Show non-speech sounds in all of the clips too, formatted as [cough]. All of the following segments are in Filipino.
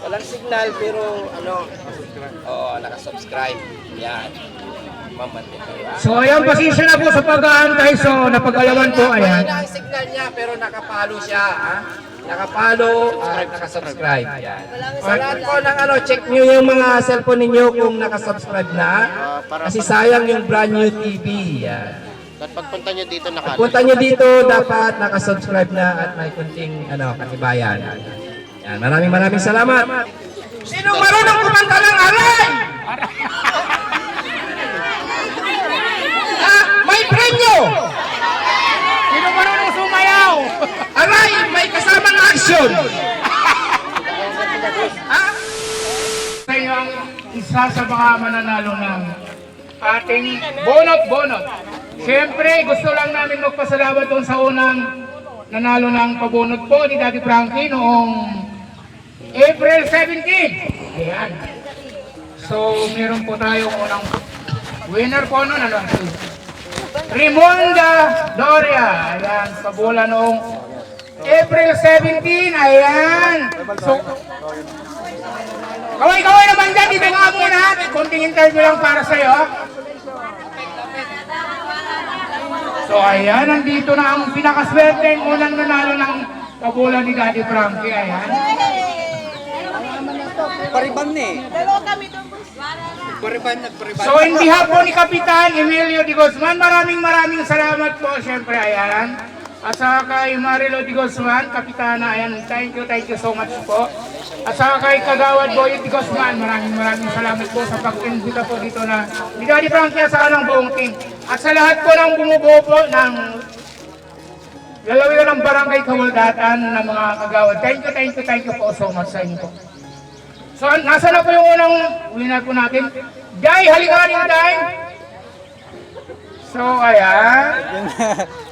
Walang signal pero ano, oo, nakasubscribe. Yan. Mamante kayo. ah. So ayan, pasensya na po sa pag-aantay. So napag-alaman po, ayan. Mahina ang signal niya pero nakapalo siya. Ha? Nakapalo at nakasubscribe. Yan. Sa lahat po ng ano, check nyo yung mga cellphone ninyo kung nakasubscribe na. Kasi sayang yung brand new TV. Yan. At pagpunta nyo dito, nakala. Punta nyo dito, dapat nakasubscribe na at may kunting ano, katibayan. Yan, maraming maraming salamat. Sino marunong kumanta ng aray? ah, may premyo! Sino marunong sumayaw? Aray, may kasamang action! ah, Sa inyo ang isa sa mga mananalo ng ating bonot-bonot. Siyempre, gusto lang namin magpasalamat doon sa unang nanalo ng pabunot po ni Daddy Frankie noong April 17. Ayan. So, meron po tayong unang winner po noon. Ano? Rimonda Doria. Ayan, pabula noong April 17. Ayan. So, Kaway-kaway naman dyan, dito nga muna. Konting interview lang para sa'yo. So ayan, nandito na ang pinakaswerte unang nanalo ng kabulan ni Daddy Frankie. Ayan. Pariban na eh. Dalawa kami doon. Pariban, nagpariban. So in behalf po ni Kapitan Emilio Di Guzman, maraming maraming salamat po. Siyempre, ayan. At saka kay Marilo Di Guzman, Kapitana, ayan. Thank you, thank you so much po. At saka kay Kagawad Boy Di Guzman, maraming maraming salamat po sa pag-invita po dito na ni Daddy Frankie saka ng buong team. At sa lahat po ng bumubuo po ng Lalawin ng barangay Kawaldatan ng mga kagawad. Thank you, thank you, thank you po so much sa inyo po. So, nasa na po yung unang winner po natin? Day, halika rin, Day! So, ayan.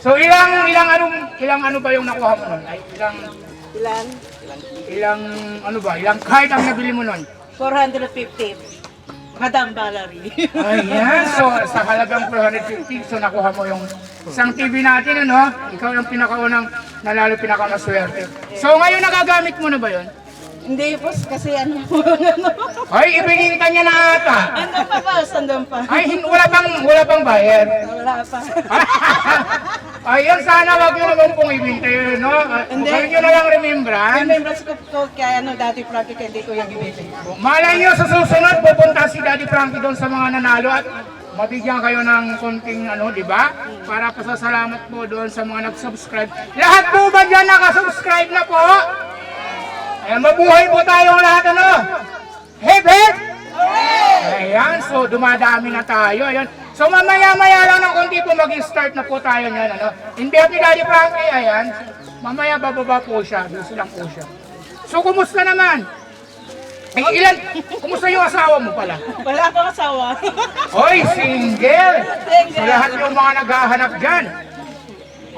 So, ilang, ilang ano, ilang ano ba yung nakuha mo nun? Ay, ilang, Ilan? ilang, ano ba, ilang card ang nabili mo nun? 450. Madam Valerie. Ayan, so [laughs] sa halagang 450, so nakuha mo yung isang TV natin, ano? Ikaw yung pinakaunang, nanalo pinakamaswerte. So ngayon nagagamit mo na ba yun? Hindi po, kasi ano [laughs] po, ano. Ay, ibigay ka niya na ata. Andun pa ba? Andun pa. Ay, hin- wala pang, wala pang bayad. Wala pa. [laughs] Ayun, sana wag nyo naman pong ibintay yun, no? Hindi. Huwag nyo na lang remembran. Remembrance ko po kaya ano, dati Frankie kaya hindi ko yung ibigay. Malay nyo sa susunod, pupunta si Daddy Frankie doon sa mga nanalo at mabigyan kayo ng konting ano, di ba? Para pasasalamat po doon sa mga nag-subscribe. Lahat po ba dyan nakasubscribe na po? Ayan, mabuhay po tayong lahat, ano? Hip hip! Ayan, so dumadami na tayo. Ayan. So mamaya-maya lang ng konti po mag-start na po tayo niyan. Ano? In behalf ni Daddy Frankie, ayan. Mamaya bababa po siya. Busy lang po siya. So kumusta naman? Ay, ilan? Kumusta yung asawa mo pala? Wala akong asawa. Hoy, single! So lahat yung mga naghahanap dyan.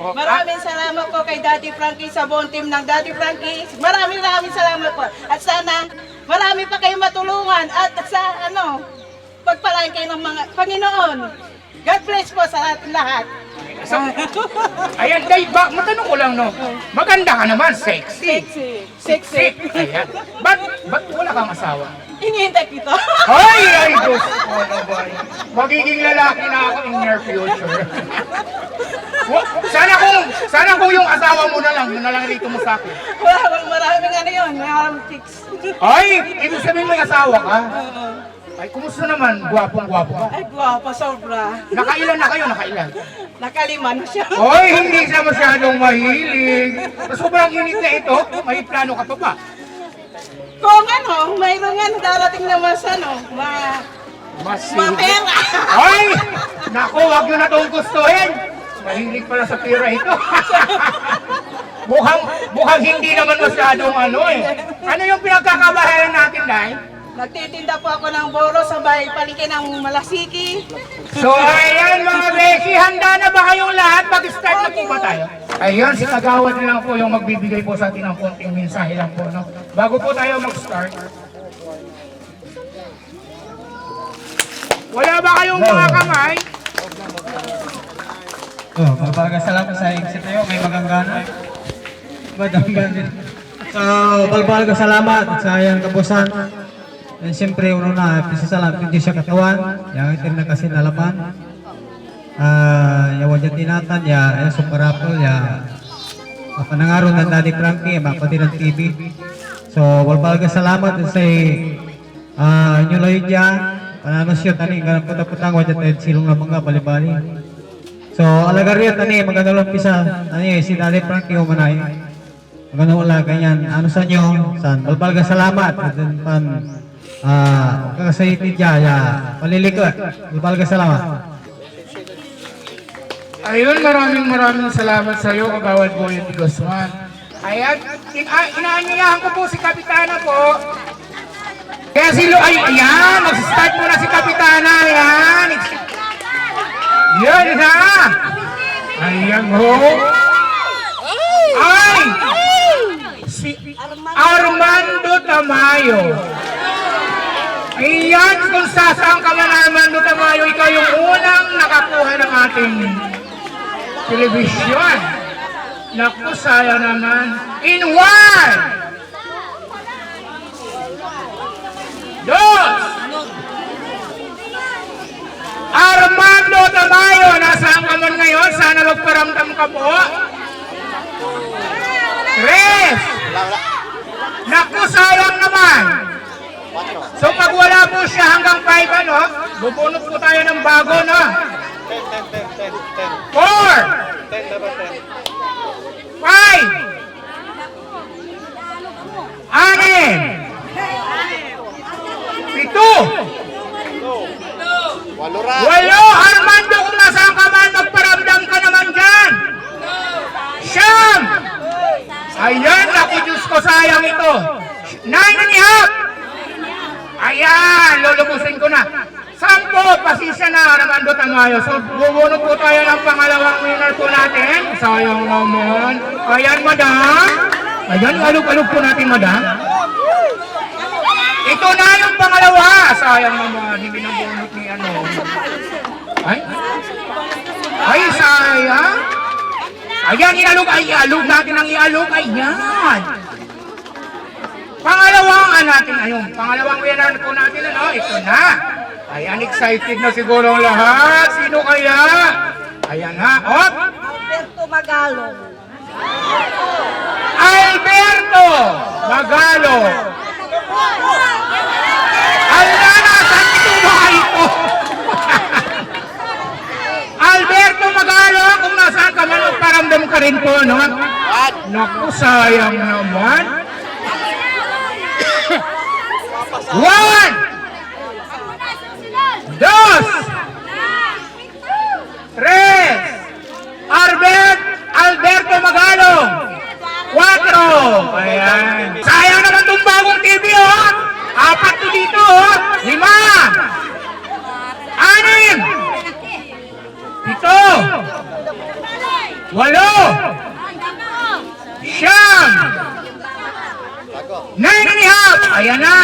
O, ah, Maraming salamat po kay Daddy Frankie sa buong team ng Daddy Frankie. Maraming maraming salamat po. At sana marami pa kayong matulungan at sa ano, pagpalain kayo ng mga Panginoon. God bless po sa lahat. so, ayan, Day, ba, matanong ko lang, no? Maganda ka naman, sexy. Sexy. Sexy. Ayan. Ba't, ba't wala kang asawa? Hinihintay kita. Ay, ay, Diyos ko naman. Magiging lalaki na ako in near future. Sana kung, sana kung yung asawa mo na lang, yun na lang rito mo sa akin. Wow, maraming ano yun, maraming chicks. Ay, ibig sabihin may asawa ka? Ay, kumusta naman? Gwapong-gwapo ka. Ay, guwapo, sobra. Nakailan na kayo? Nakailan? Nakalima na siya. Hoy, hindi siya masyadong mahilig. Sobrang init na ito. May plano ka pa ba? Kung ano, mayroon nga darating naman sa ano, ma... Mas Mapera! Ay! Naku, wag nyo na itong gustuhin. Mahilig pala sa pera ito. [laughs] mukhang, mukhang hindi naman masyadong ano eh. Ano yung pinagkakabahayan natin, Day? Nagtitinda po ako ng boro sa bahay palengke ng Malasiki. So ayan mga Beshi, handa na ba kayong lahat? Mag-start na po ba tayo? Ayan, si Kagawad na lang po yung magbibigay po sa atin ng konting mensahe lang po. No? Bago po tayo mag-start. Wala ba kayong mga kamay? Oh, mabaga salamat sa exit tayo. May maganggana. Madam Bandit. So, balbal ka salamat sa iyang kapusan. And siyempre, uno na, pisasalamat hindi siya katawan. Yang itin na kasi nalaman. Ah, ya wajah tinatan ya, ya suparapol ya. Apa nangaron ng Daddy Frankie, mapatiran TV. So, balbal ka salamat sa ah inyo layo dyan. Panano siya tani, ganang puta-putang wajah tayo silong na mga bali-bali. So, alaga rin tani, magandang pisa. Tani, si Daddy Frankie umanay. Magandang wala ganyan. Ano sa inyo? San? Balbal ka salamat. Pan, ah, kakasayiti dyan, ya. Palilikot. Balbal ka salamat. Ayun, maraming maraming salamat sa iyo, Kagawad Boyet Guzman. Ayan, in, ah, inaanyayahan ko po si Kapitana po. Kaya si Lo, ay, ayan, mag-start muna si Kapitana, ayan. Yan na. Ayan ho. Ay! Si Armando Tamayo. Ayan, kung sasaan ka man Armando Tamayo, ikaw yung unang nakakuha ng ating telebisyon. Naku, sayang naman. In one! Dos! Armando Tamayo, nasaan ka man ngayon? Sana magparamdam ka po. Tres! Naku, sayang naman. So pag wala po siya hanggang 5 ano, bubunot po tayo ng bago. Ten, ten, ten, ten, ten. 4, Ten, dapat ten. 5, Anim, Pito. Walo, Armando kung nasaan ka man, magparamdam ka naman dyan. Siyam, Ayan, naku Diyos ko, sayang ito. Nine and a half. Ayan, lulubusin ko na. Sampo, pasisya na, Tamayo. So, bubunot po tayo ng pangalawang winner po natin. Sayang naman. Ayan, madam. Ayan, alog-alog po natin, madam. Ito na yung pangalawa. Sayang naman, hindi na bunot ni ano. Ay? Ay, sayang. Ayan, ialog, ay, ialog natin ang ialog. Ayan. Pangalawang ano natin, ayun, pangalawang winner po natin, ano, ito na. Ayan, excited na siguro ang lahat. Sino kaya? Ayan ha, op. Alberto Magalong. Alberto Magalong. Ala, ba ito? Alberto Magalong, kung nasaan ka man, magparamdam ka rin po, no? One. Naku, sayang naman. One! Dos! Tres! Albert, Alberto Magalong! Cuatro! Ayan. Sayang naman itong bagong TV, oh! Apat to dito, oh! Lima! Anim! Ito! Walo! Siyam! Nine and a half! Ayan na!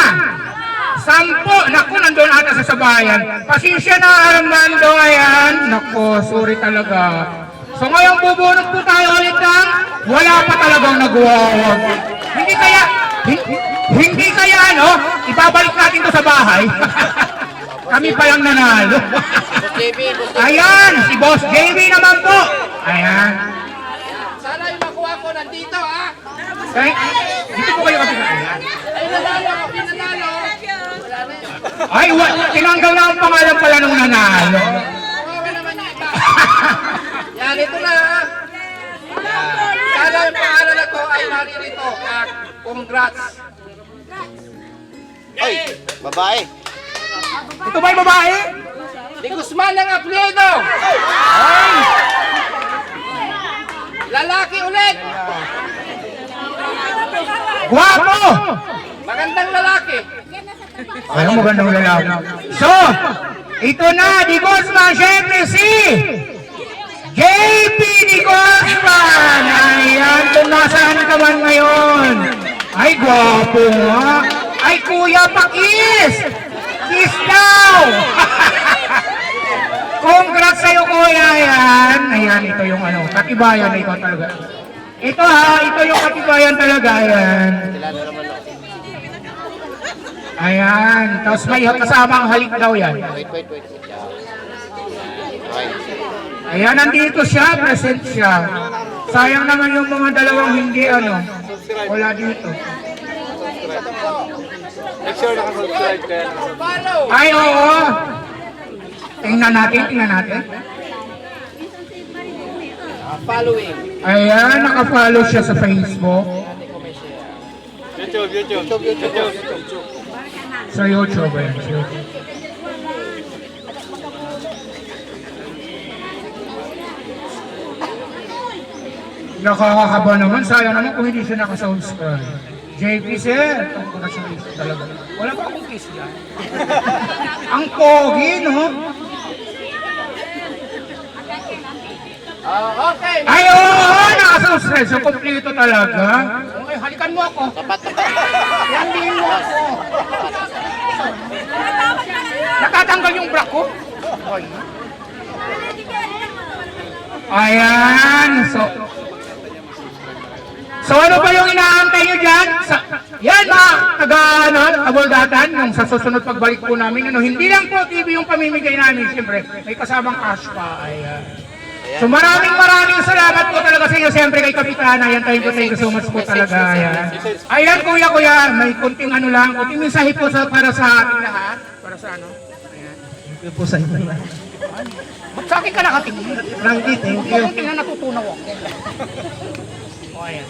Sampo! Naku, nandun ata sa sabayan. Pasensya na, Armando. Ayan. Naku, sorry talaga. So ngayon bubunot po tayo ulit ng wala pa talagang nagwawag. Hindi kaya, hin- hindi kaya ano, ibabalik natin to sa bahay. [laughs] Kami pa lang nanalo. [laughs] Ayan, si Boss JB naman po. Ayan. Sana yung makuha ko nandito ha. Dito po kayo Ayan. Ay nanalo ako, pinanalo. Ay, wa, tinanggal na ang pangalan pala nung nanalo. [laughs] Yan, ito na. Sana yung pangalan na to ay naririto. Ah, Congrats. Ay, babae. Ito ba yung babae? Di Guzman ang apelyido. Lalaki ulit. Guwapo! Magandang lalaki. Ay, magandang lalaki. So, ito na, di Guzman, syempre si JP di Guzman! Ayan, kung nasaan ka man ngayon. Ay, gwapo nga. Ay, Kuya Pakis! Kiss daw! [laughs] Congrats sa'yo, Kuya. Ayan. Ayan, ito yung ano, katibayan na ikaw talaga. Ito ha, ito yung katibayan talaga. Ayan. Ayan. Tapos may kasamang halik daw yan. Wait. Ayan, nandito siya, present siya. Sayang naman yung mga dalawang hindi ano. Wala dito. Make sure nakasubscribe ka. Ay, oo. Tingnan natin, tingnan natin. Following. Ayan, nakafollow siya sa Facebook. YouTube, YouTube. YouTube, YouTube. Sa YouTube. Sa YouTube. Nakakakaba naman. Sayang naman kung hindi siya nakasubscribe. JP sir, congratulations talaga. Wala pa akong kiss dyan. [laughs] Ang pogi, no? Ah, okay. Ay, oo, nakasubscribe. So, kompleto talaga. Okay, halikan mo ako. Yan din mo ako. [laughs] Nakatanggal yung bra ko. Ay. Ayan. So, so ano ba yung inaantay nyo dyan? Sa, yan mga taga ano, kaboldatan, yung sa susunod pagbalik po namin. Ano, hindi lang po TV yung pamimigay namin, siyempre. May kasamang cash pa. Ayan. So maraming maraming salamat po talaga sa inyo. Siyempre kay Kapitana, yan thank you, thank you so much po talaga. Ayan. Ayan kuya, kuya, may kunting ano lang, kunting mensahe po sa, para sa ating lahat. Para sa ano? Thank you po sa inyo. Ba't sa akin ka nakatingin? Frankie, thank Huwag you. mo tingnan natutunaw ako. O ayan.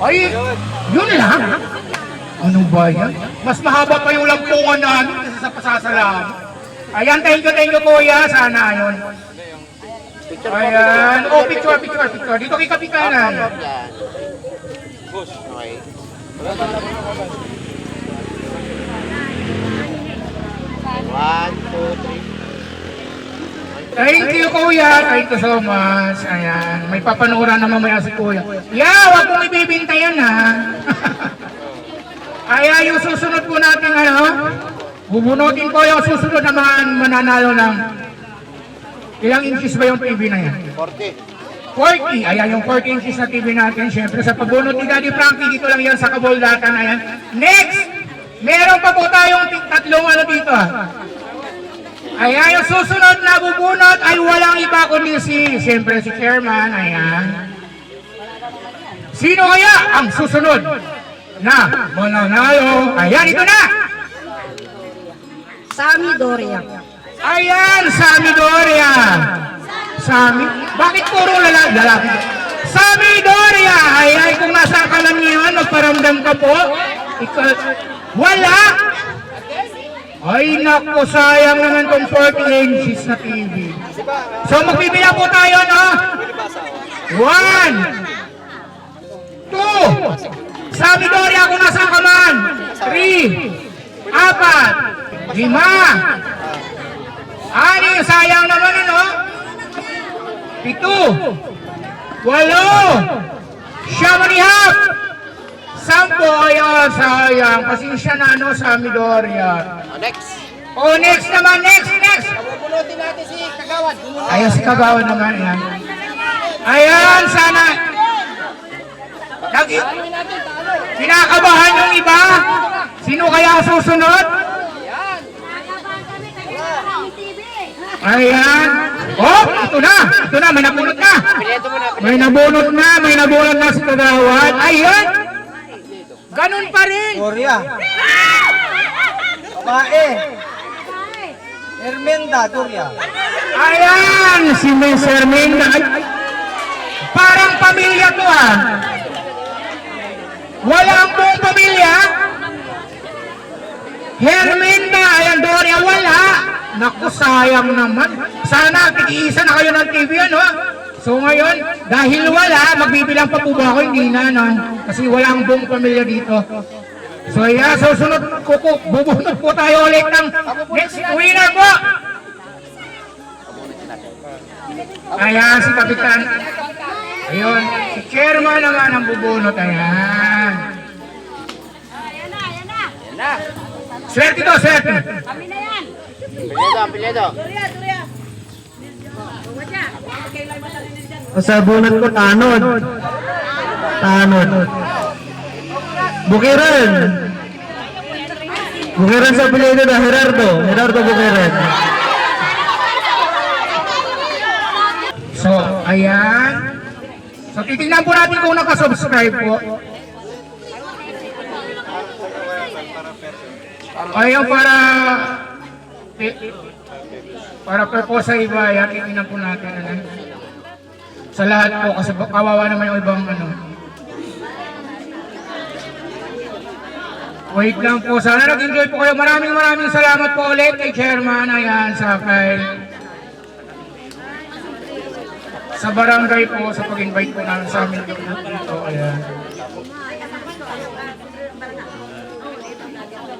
Ay, yun lang? Ano ba yan? Mas mahaba pa yung lampungan namin kasi sa pasasalamat. Ayan, thank you, thank you kuya. Sana yun. Ayan. Oh, picture, picture, picture. Dito kay Kapitana. Yan. Okay. One, two, three. Thank you, kuya. Thank you so much. Ayan. May papanuran na mamaya si kuya. Yeah, wag mong ibibinta yan, ha? [laughs] Ayan, yung susunod po natin, ano? Bubunutin ko yung susunod na mga mananalo ng... Ilang inches ba yung TV na yan? 40. 40. Ayan, yung 40 inches na TV natin. Siyempre, sa pabunot ni Daddy Frankie, dito lang yan sa Kaboldatan. Ayan. Next! Meron pa po tayong tatlong ano dito, ha? Ayan, yung susunod na bubunot ay walang iba kundi si, siyempre si Chairman, ayan. Sino kaya ang susunod na mananalo? Ayan, ito na! Sami Doria. Ayan, Sami Doria! Sami? Bakit puro lalaki? lalaki? Sami Doria! Ayan, kung nasa ka lang yan, magparamdam ka po. Ikaw, wala! Ay, naku, sayang naman tong 40 inches na TV. So, magbibilang po tayo, no? One! Two! Sami Doria, kung nasa ka man! Three! Apat! Lima! Ani, sayang naman, ano? Pito! Walo! Siyam half! Sampo, ayan, sayang. Pasensya na, ano, sa Midoriya. Oh, next. Oh, next naman, next, next! Bubunutin natin si Kagawad. Ayan, si Kagawa naman, ayan. Ayan, sana. Nag Kinakabahan yung iba? Sino kaya susunod? Ayan. Oh, ito na. Ito na, may nabunot na. May nabunot na, may nabunot na si Kagawad. Ayan. Ganun pa rin. Gloria. Babae. Hermenda, Doria. Ayan, si Miss Herminda. Ay, Parang pamilya to ah. Wala ang buong pamilya. Herminda, ayan Doria, wala. Naku, sayang naman. Sana tigiisa na kayo ng TV, ano? So ngayon, dahil wala, magbibilang pa po ba ako? Hindi na, no? Kasi wala ang buong pamilya dito. So yeah, susunod ko po, bubunot po tayo ulit ng next winner po. Ayan, si Kapitan. Ayun, si Chairman naman ang bubunot. Ayan. Swerte to, swerte. Pileto, pileto. Doria, Doria. Wala. Okay lang matalinin dyan. Sa bunat ko, tanod. Tanod. Bukiran. Bukiran sa apelyido na Gerardo. Gerardo Bukiran. So, ayan. So, titingnan po natin kung nakasubscribe po. Ayan, para para purpose sa iba, ayan, titingnan po natin. Ano. Sa lahat po, kasi kawawa naman yung ibang ano. Wait lang po, sana nag-enjoy po kayo. Maraming maraming salamat po ulit kay Chairman, ayan, sa kay sa barangay po, sa pag-invite po namin sa amin dito. Ayan.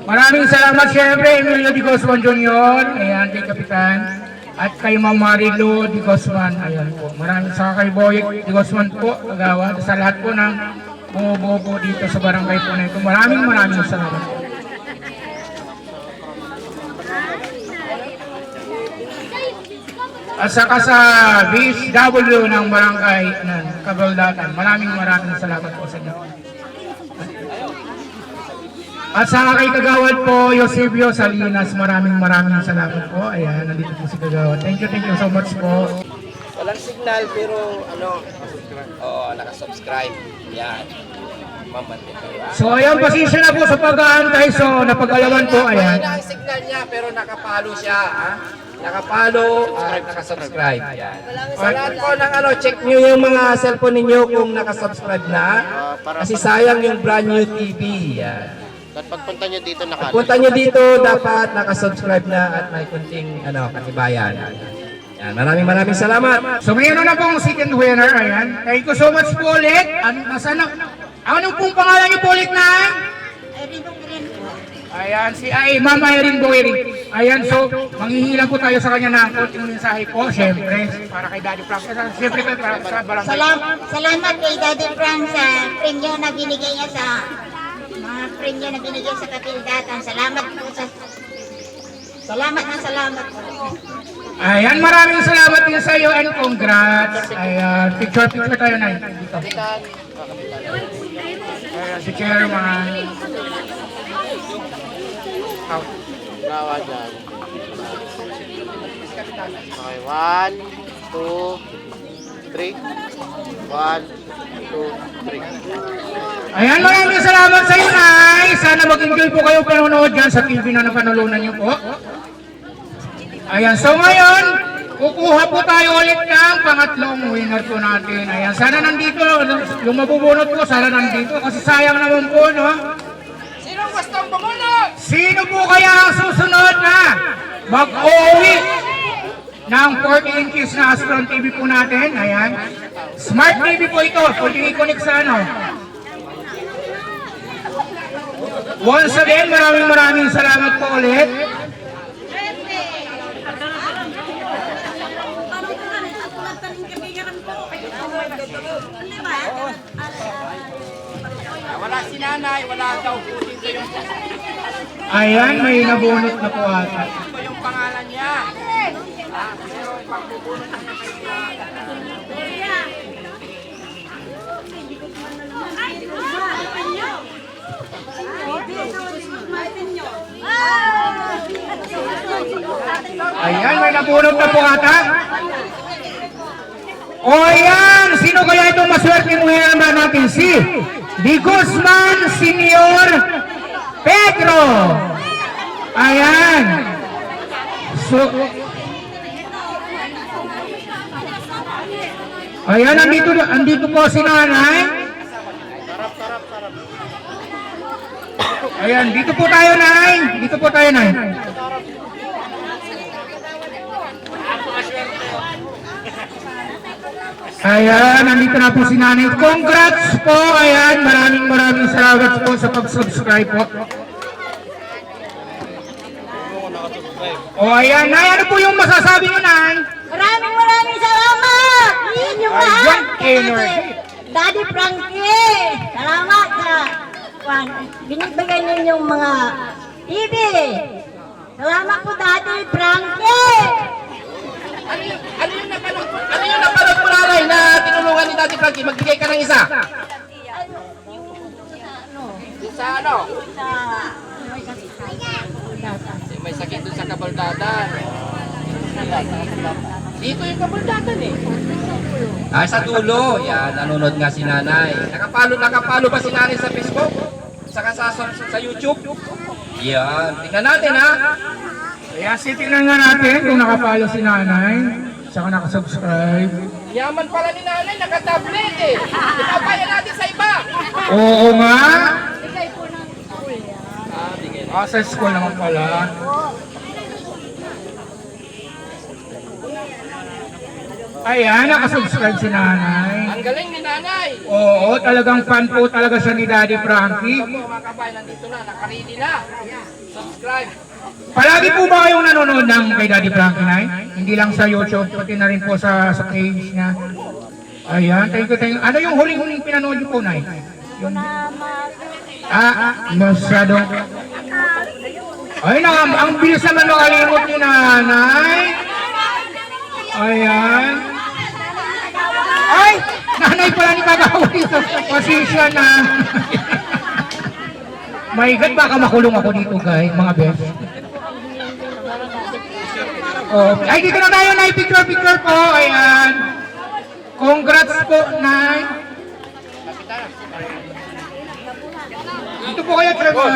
Maraming salamat siyempre, Emilio Di Guzman Jr., ayan, kay Kapitan, at kay Ma'am Marilo Di Guzman, ayan po. Maraming sa kay Boyet Di Guzman po, kagawa, sa lahat po ng bumubuo po dito sa barangay po na ito. Maraming maraming salamat po. At saka sa BSW ng barangay ano, Kabaldatan. Maraming maraming salamat po sa inyo. At sa kay Kagawad po, Eusebio Salinas, maraming maraming salamat po. Ayan, nandito po si Kagawad. Thank you, thank you so much po. Walang signal pero ano, oo, nakasubscribe. Yan. Mamante ah. So ayan, pasensya na po sa pag-aantay. So napag-alaman po, ayan. Mahina ang signal niya pero nakapalo siya. Ha? Nakapalo at nakasubscribe. Yan. Sa lahat po ng ano, check nyo yung mga cellphone ninyo kung nakasubscribe na. Kasi sayang yung brand new TV. Yan. At pagpunta nyo dito naka Punta nyo dito, dapat nakasubscribe na at may kunting ano, katibayan. Yan. Maraming maraming salamat. So mayroon na pong second winner, ayan. Thank you so much po ulit. Ano, nasa na, anong pong pangalan niyo po ulit na? Ayan, si ay, Ma'am Irene Boyering. Ayan, so, manghihilang po tayo sa kanya ng konting mensahe po, syempre, para kay Daddy Frank. Syempre, para sa barangay. Salamat, salamat kay Daddy Frank sa premyo na binigay niya sa mga premyo na binigay sa kapildatan. Salamat po sa Salamat na salamat po. Ayan, maraming salamat din sa iyo and congrats. Ayan, picture picture tayo na. Dito. Ayan, si Chairman. Out. gawa dyan. Okay, one, two, three. One. Ayan, maraming salamat sa iyo, Nay. Sana mag-enjoy po kayo panonood dyan sa TV na napanulunan niyo po. Ayan, so ngayon, kukuha po tayo ulit ng pangatlong winner po natin. Ayan, sana nandito, yung mabubunot po, sana nandito. Kasi sayang naman po, no? Sino gustong bumunot? Sino po kaya ang susunod na mag-uwi ng 40 inches na Astron TV po natin? Ayan. Smart TV po ito. Pwede i-connect sa ano. Once again, maraming maraming salamat po ulit. Wala si nanay, wala daw po dito yung, Ayan, may nabunot na po ata. dito yung pangalan niya. Ayan, may nabunot na po ata. O ayan, sino kaya itong maswerte mo ba natin? Si Di Guzman Senior Pedro. Ayan. So, Ayan, andito, andito po si nanay. Ayan, dito po tayo, nay. Dito po tayo, nay. Ayan, nandito na po si nanay. Congrats po. Ayan, maraming maraming salamat po sa pag-subscribe po. O ayan, nay, ano po yung masasabi niyo, nay? Maraming maraming salamat! Inyong Ayan, lahat! energy. Daddy Frankie! Salamat sa kwan, binibigay ninyong mga TV! Salamat po Daddy Frankie! Ano yung napanood, ano yung napanood mo nanay na matulungan ni Daddy Frankie, magbigay ka ng isa. Sa ano? May sakit doon sa kabaldatan. Dito yung kabaldatan eh. Ah, sa dulo. Yan, nanonood nga si nanay. Nakapalo, nakapalo ba si nanay sa Facebook? Saka sa, sa, sa YouTube? Yan. Tingnan natin ha. Kaya sitignan nga natin kung nakapalo si nanay, saka nakasubscribe. Yaman pala ni nanay, naka-tablet eh. Ipapayan natin sa iba. Oo nga. Ah, sa school naman pala. Ayan, nakasubscribe si nanay. Ang galing ni nanay. Oo, talagang fan po talaga siya ni Daddy Frankie. Ako mga kabayan, nandito na, nakaready na. Subscribe. Palagi po ba kayong nanonood ng kay Daddy Frankie, Nay? Hindi lang sa YouTube, pati na rin po sa, sa page niya. Ayan, thank you, thank you. Ano yung huling-huling pinanood niyo po, Nay? Yung... Ah, ah, masyadong... Ay, na, ang bilis naman makalimot ni Nanay. Ayan. Ay, nanay pala ni Kagawa dito. Pasensya na. My God, baka makulong ako dito, guys, mga best. Oh, ay, dito na tayo, Nay. Picture, picture po. Ayan. Congrats po, Nay. Dito po kayo, Trevor.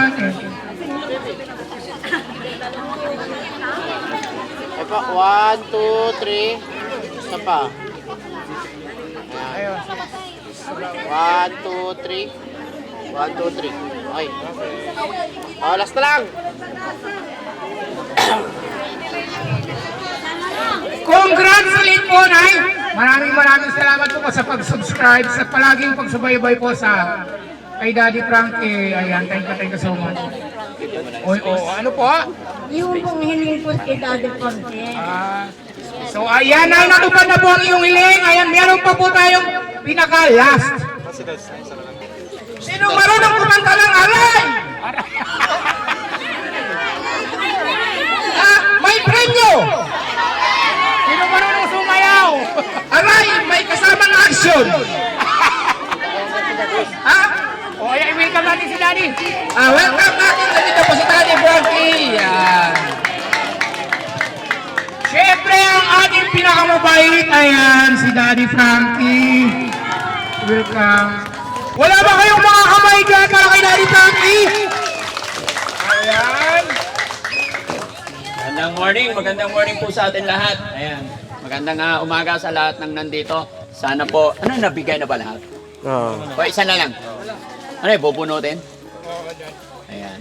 One, two, three. Isa pa. One, two, three. One, two, three. Okay. Oh, last na lang. Congrats ulit po, Nay. Maraming maraming salamat po sa pag-subscribe, sa palaging pagsubaybay po sa kay Daddy Frankie. Ayan, thank you, thank you so much. Oy, oh, ano po? Yung pong hiling po kay Daddy Fonte. Ah, so ayan, Nay, natupad na po ang iyong hiling. Ayan, meron pa po tayong pinaka-last. Sino marunong kumanta ng alay? ah, may premyo! Sino marunong sumayaw? Aray, may kasamang action! ha? O, ayan, welcome natin si Daddy. Ah, welcome natin nandito po si Daddy Frankie. Yan. Siyempre, ang ating pinakamabait, ayan, si Daddy Frankie. Welcome. Wala ba kayong mga kamay dyan para kay Daddy Frankie? Ayan. Magandang morning, magandang morning po sa atin lahat. Ayan, magandang ah, umaga sa lahat ng nandito. Sana po, ano nabigay na ba lahat? Oh. O isa na lang. Ano yung bubunutin? Ayan.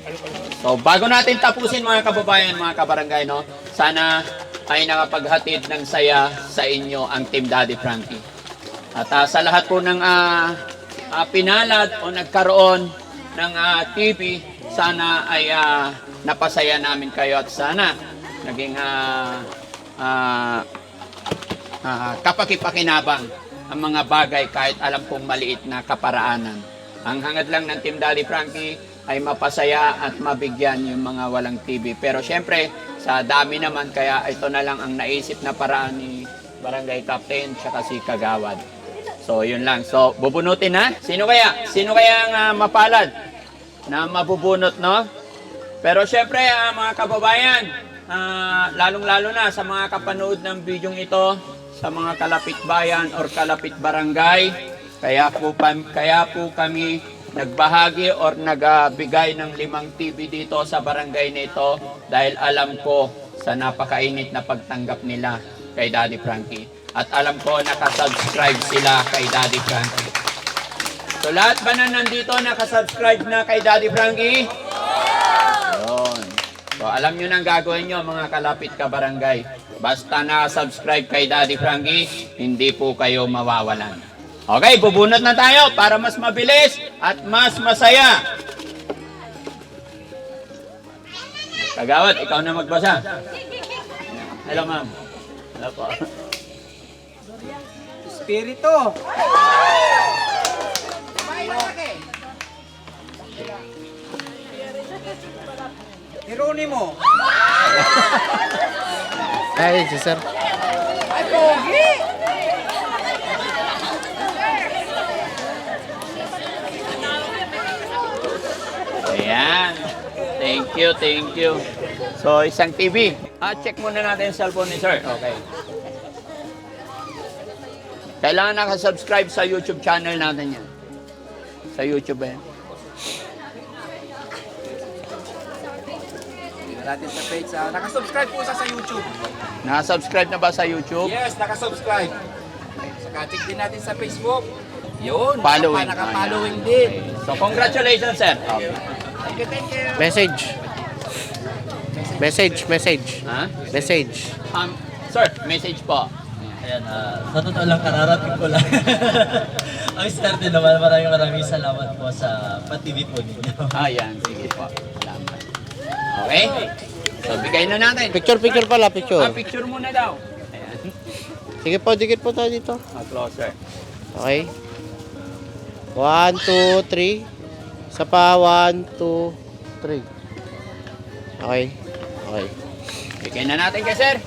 So bago natin tapusin mga kababayan, mga kabarangay, no? Sana ay nakapaghatid ng saya sa inyo ang Team Daddy Frankie. At ah, sa lahat po ng ah, ah, pinalad o nagkaroon ng ah, TV, sana ay ah, napasaya namin kayo at sana naging ah, ah, ah, kapakipakinabang ang mga bagay kahit alam kong maliit na kaparaanan. Ang hangad lang ng Team Daddy Frankie ay mapasaya at mabigyan yung mga walang TV. Pero syempre, sa dami naman, kaya ito na lang ang naisip na paraan ni Barangay Captain tsaka si Kagawad. So, yun lang. So, bubunutin na. Sino kaya? Sino kaya ang ah, mapalad na mabubunot, no? Pero syempre, ah, mga kababayan, ah, lalong-lalo na sa mga kapanood ng bidyong ito, sa mga kalapit bayan or kalapit barangay, kaya po, kaya po kami nagbahagi or nagbigay ng limang TV dito sa barangay nito dahil alam ko sa napakainit na pagtanggap nila kay Daddy Frankie. At alam ko nakasubscribe sila kay Daddy Frankie. So lahat ba na nandito nakasubscribe na kay Daddy Frankie? Yun. So alam nyo nang gagawin nyo mga kalapit ka barangay. Basta nakasubscribe kay Daddy Frankie, hindi po kayo mawawalan. Okay, bubunot na tayo para mas mabilis at mas masaya. Kagawad, ikaw na magbasa. Hello ma'am. Hello po. Espiritu. Hieronimo. Ay, si sir. Thank you, thank you. So, isang TV. Ah, check muna natin yung cellphone ni sir. Okay. Kailangan nakasubscribe sa YouTube channel natin yan. Sa YouTube ba yan? Tingnan natin sa page. ah. nakasubscribe po siya sa YouTube. Nakasubscribe na ba sa YouTube? Yes, nakasubscribe. Saka check din natin sa Facebook. Yun, Following. nakapa- naka-following din. So, congratulations, sir. Okay. Thank you, thank you. Message. Message, message. Ha? Message. Um, sir, message po. Ayan, ah, sa totoo lang, kararating ko lang. [laughs] Ang starte naman, maraming maraming salamat po sa pati po ninyo. Ayan, sige po. Salamat. Okay? So, bigay na natin. Picture, picture pala, Ah, picture. picture muna daw. Ayan. Sige po, dikit po tayo dito. Ah, closer. Okay. One, two, three. Isa pa, one, two, three. Okay. Okay. Bigay na natin kay sir.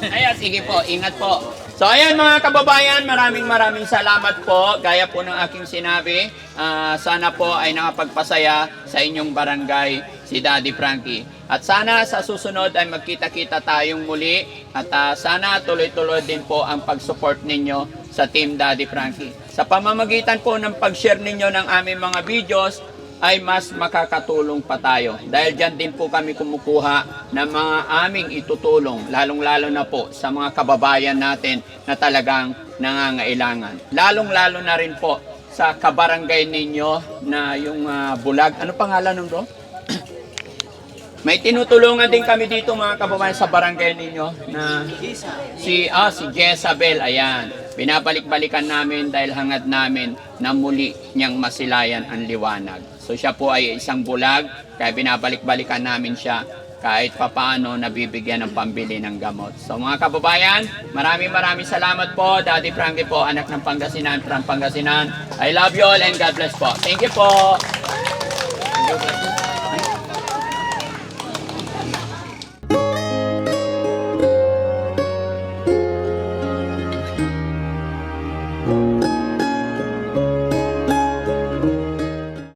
Ayan, sige po. Ingat po. So ayan mga kababayan, maraming maraming salamat po. Gaya po ng aking sinabi, ah, sana po ay nakapagpasaya sa inyong barangay si Daddy Frankie. At sana sa susunod ay magkita-kita tayong muli at ah, sana tuloy-tuloy din po ang pag-support ninyo sa Team Daddy Frankie. Sa pamamagitan po ng pag-share ninyo ng aming mga videos, ay mas makakatulong pa tayo. Dahil dyan din po kami kumukuha ng mga aming itutulong, lalong-lalo na po sa mga kababayan natin na talagang nangangailangan. Lalong-lalo na rin po sa kabarangay ninyo na yung ah, bulag. Ano pangalan nun bro? [clears throat] May tinutulungan din kami dito mga kababayan sa barangay ninyo na si ah si Jezabel ayan. Binabalik-balikan namin dahil hangad namin na muli niyang masilayan ang liwanag. So siya po ay isang bulag kaya binabalik-balikan namin siya kahit papaano nabibigyan ng pambili ng gamot. So mga kababayan, maraming maraming salamat po. Daddy Frankie po, anak ng Pangasinan, from Pangasinan. I love you all and God bless po. Thank you po. Thank you.